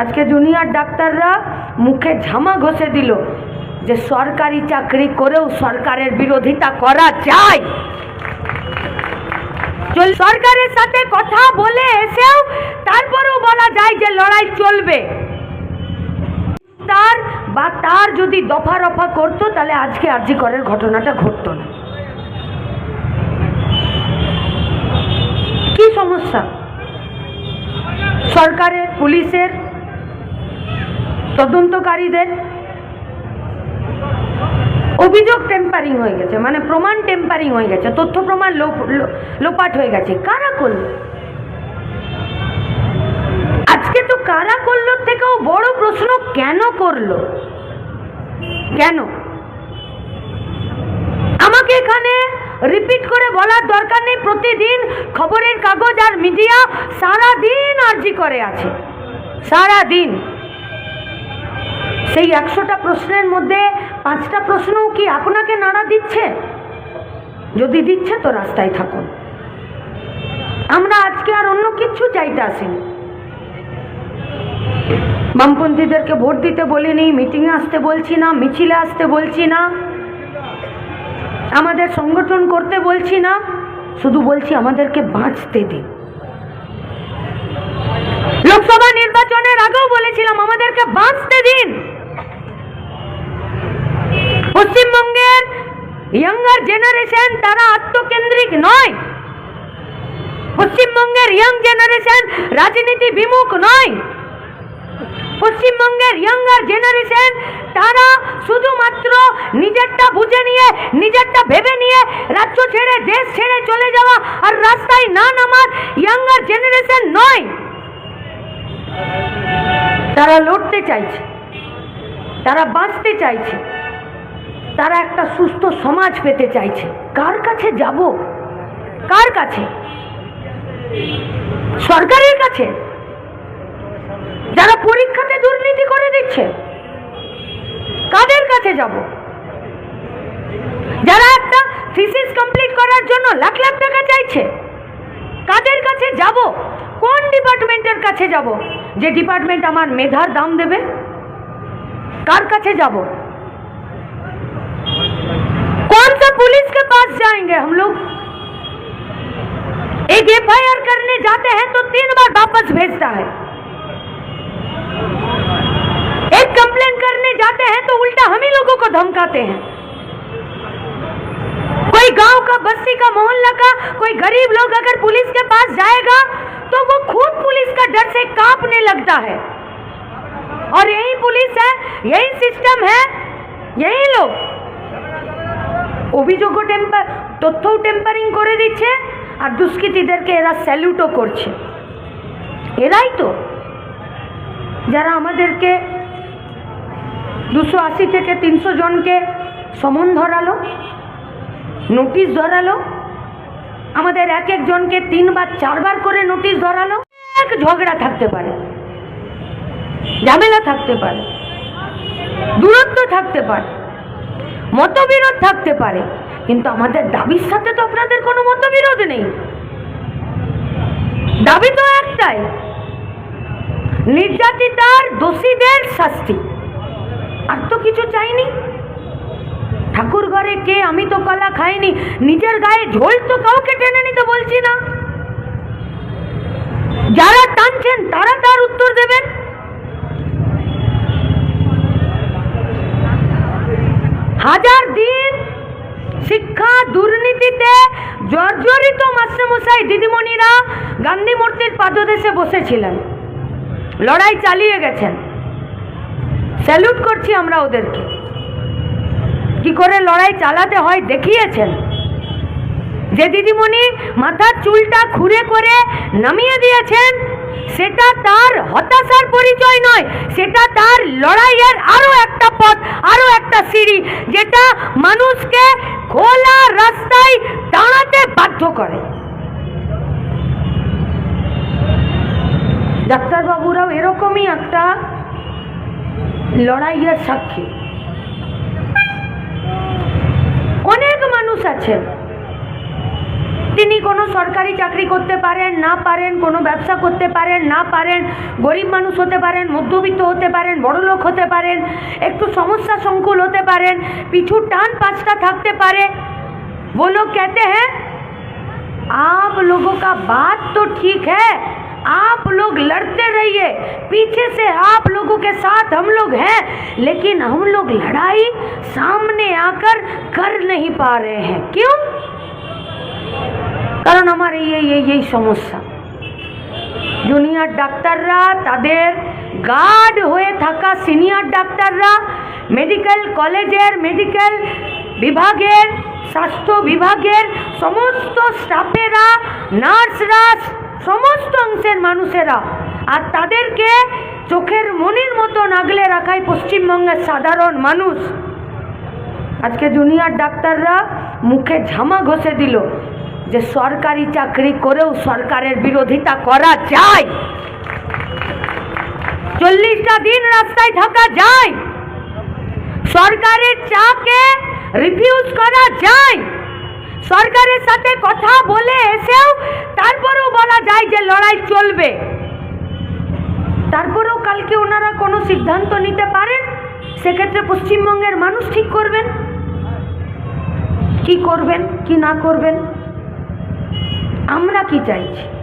আজকে জুনিয়র ডাক্তাররা মুখে ঝামা ঘষে দিল যে সরকারি চাকরি করেও সরকারের বিরোধিতা করা যায়। সরকারের সাথে কথা বলে এসেও তারপরেও বলা যায় যে লড়াই চলবে। তার বা তার যদি দফা রফা করতো, তাহলে আজকে আরজি করের ঘটনাটা ঘটতো না। কি সমস্যা? সরকারের, পুলিশের তদন্তকারীদের অভিযোগ টেম্পারিং হয়ে গেছে মানে প্রমাণ টেম্পারিং হয়ে গেছে, তথ্য প্রমাণ লোপ- লোপাট হয়ে গেছে। কারা করল? আজকে তো কারা করল থেকেও বড় প্রশ্ন, কেন করল? কেন? আমাকে এখানে রিপিট করে বলার দরকার নেই, প্রতিদিন খবরের কাগজ আর মিডিয়া সারা দিন আর্জি করে আছে। সারা দিন সেই একশোটা প্রশ্নের মধ্যে পাঁচটা প্রশ্নও কি আপনাকে নাড়া দিচ্ছে? যদি দিচ্ছে তো রাস্তায় থাকুন। আমরা আজকে আর অন্য কিচ্ছু চাইতে আসিনি। বামপন্থীদেরকে ভোট দিতে বলিনি মিটিংয়ে আসতে বলছি না, মিছিলে আসতে বলছি না, আমাদের সংগঠন করতে বলছি না, শুধু বলছি আমাদেরকে বাঁচতে দিন। লোকসভা নির্বাচনের আগেও বলেছিলাম, আমাদেরকে বাঁচতে দিন। পশ্চিমবঙ্গের ইয়াঙ্গার জেনারেশন তারা আত্মকেন্দ্রিক নয়। পশ্চিমবঙ্গের ইয়াং জেনারেশন রাজনীতি বিমুখ নয়। পশ্চিমবঙ্গের ইয়াঙ্গার জেনারেশন তারা শুধুমাত্র নিজেরটা বুঝে নিয়ে, নিজেরটা ভেবে নিয়ে রাজ্য ছেড়ে, দেশ ছেড়ে চলে যাওয়া আর রাস্তায় না নামার ইয়াঙ্গার জেনারেশন নয়। তারা লড়তে চাইছে। তারা বাঁচতে চাইছে। তারা একটা সুস্থ সমাজ পেতে চাইছে। কার কাছে যাব? কার কাছে? সরকারের কাছে? যারা পরীক্ষাতে দুর্নীতি করে দিচ্ছে, কাদের কাছে যাব? যারা একটা থিসিস কমপ্লিট করার জন্য লাখ লাখ টাকা চাইছে, কাদের কাছে যাব? কোন ডিপার্টমেন্টের কাছে যাব? যে ডিপার্টমেন্ট আমার মেধার দাম দেবে, কার কাছে যাব? कौन सा पुलिस के पास जाएँगे हम लोग? एक एफ़ आई आर करने जाते हैं तो तीन बार वापस भेजता है। एक कंप्लेन करने जाते हैं तो उल्टा हम ही लोगों को धमकाते हैं। कोई गाँव का, बस्ती का, मोहल्ला का, कोई गरीब लोग अगर पुलिस के पास जाएगा तो वो खुद पुलिस का डर से कांपने लगता है। और यही पुलिस है, यही सिस्टम है, यही लोग। অভিযোগও টেম্পার তথ্যও টেম্পারিং করে দিচ্ছে আর দুষ্কৃতীদেরকে এরা স্যালুটও করছে। এরাই তো। যারা আমাদেরকে দুশো আশি থেকে তিনশো জনকে সমন ধরালো নোটিশ ধরালো, আমাদের এক একজনকে তিনবার, চারবার করে নোটিশ ধরালো, এক ঝগড়া থাকতে পারে, ঝামেলা থাকতে পারে, দূরত্ব থাকতে পারে। মতবিরোধ থাকতে পারে। কিন্তু আমাদের দাবির সাথে তো আপনাদের কোনো মতবিরোধ নেই। দাবি তো একটাই, নির্যাতিতার দোষীদের শাস্তি। আর তো কিছু চাইনি। ঠাকুর ঘরে কে আমি তো কলা খাইনি, নিজের গায়ে ঝোল তো কাউকে টেনে নিতে বলছি না। যারা টানছেন, তারা তার উত্তর দেবেন। হাজার দিন শিক্ষা দুর্নীতিতে জর্জরিত মাস্টারমশাই দিদিমণিরা গান্ধী মূর্তির পাদদেশে বসেছিলেন। লড়াই চালিয়ে গেছেন। স্যালুট করছি আমরা ওদেরকে। কি করে লড়াই চালাতে হয় দেখিয়েছেন? যে দিদিমণি মাথার চুলটা খুঁড়ে করে নামিয়ে দিয়েছেন সেটা তার হতাশার পরিচয় নয়, সেটা তার লড়াইয়ের আরও একটা পথ, আরও একটা সিঁড়ি, যেটা মানুষকে খোলা রাস্তায় দাঁড়াতে বাধ্য করে। ডাক্তারবাবুরাও এরকমই একটা লড়াইয়ের সাক্ষী। অনেক মানুষ আছেন। সরকারি চাকরি করতে পারেন না পারেন কোনো ব্যবসা করতে পারেন না পারেন গরিব মানুষ হতে পারেন মধ্যবিত্ত হতে পারেন বড়লোক হতে পারেন একটু সমস্যা সংকুল হতে পারেন পিছু টান পাঁচটা থাকতে পারে वो लोग कहते हैं आप लोगों का बात तो ठीक है आप लोग लड़ते रहिए पीछे से आप लोगों के साथ हम लोग हैं लेकिन हम लोग लड़ाई सामने आकर कर नहीं पा रहे हैं क्यों কারণ আমার এই এই এই এই সমস্যা। জুনিয়র ডাক্তাররা, তাদের গার্ড হয়ে থাকা সিনিয়র ডাক্তাররা, মেডিকেল কলেজের, মেডিকেল বিভাগের, স্বাস্থ্য বিভাগের, সমস্ত স্টাফেরা, নার্সরা, সমস্ত অংশের মানুষেরা, আর তাদেরকে চোখের মনির মতো আগলে রাখায় পশ্চিমবঙ্গের সাধারণ মানুষ। আজকে জুনিয়র ডাক্তাররা মুখে ঝামা ঘষে দিল। যে সরকারি চাকরি করেও সরকারের বিরোধিতা করা যায়। চল্লিশটা দিন রাস্তায় থাকা যায়। সরকারের চাকে রিফিউজ করা যায়। সরকারের সাথে কথা বলে এসেও তারপরেও বলা যায় যে লড়াই চলবে। তারপরেও কালকে ওনারা কোনো সিদ্ধান্ত নিতে পারেন? সেক্ষেত্রে পশ্চিমবঙ্গের মানুষ ঠিক করবেন? কি করবেন? কি না করবেন? আমরা কি চাইছি?